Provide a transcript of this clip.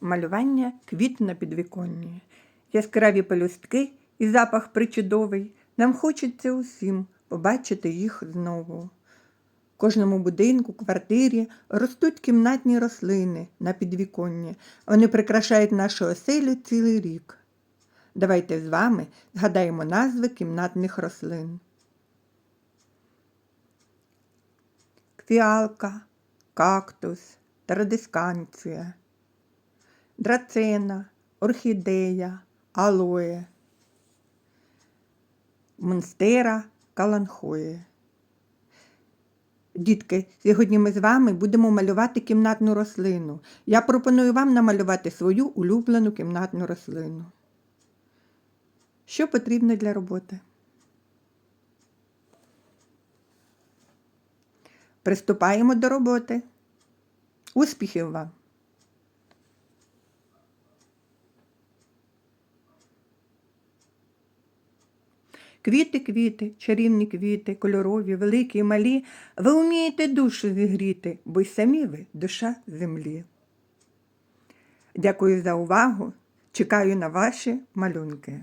малювання квіт на підвіконні. Яскраві пелюстки і запах причудовий. Нам хочеться усім побачити їх знову. В кожному будинку, квартирі ростуть кімнатні рослини на підвіконні. Вони прикрашають нашу оселю цілий рік. Давайте з вами згадаємо назви кімнатних рослин. Фіалка, кактус, традисканція, драцена, орхідея, алоє, монстера, каланхоє. Дітки, сьогодні ми з вами будемо малювати кімнатну рослину. Я пропоную вам намалювати свою улюблену кімнатну рослину. Що потрібно для роботи? Приступаємо до роботи. Успіхів вам! Квіти, квіти, чарівні квіти, кольорові, великі і малі, ви вмієте душу зігріти, бо й самі ви душа землі. Дякую за увагу. Чекаю на ваші малюнки.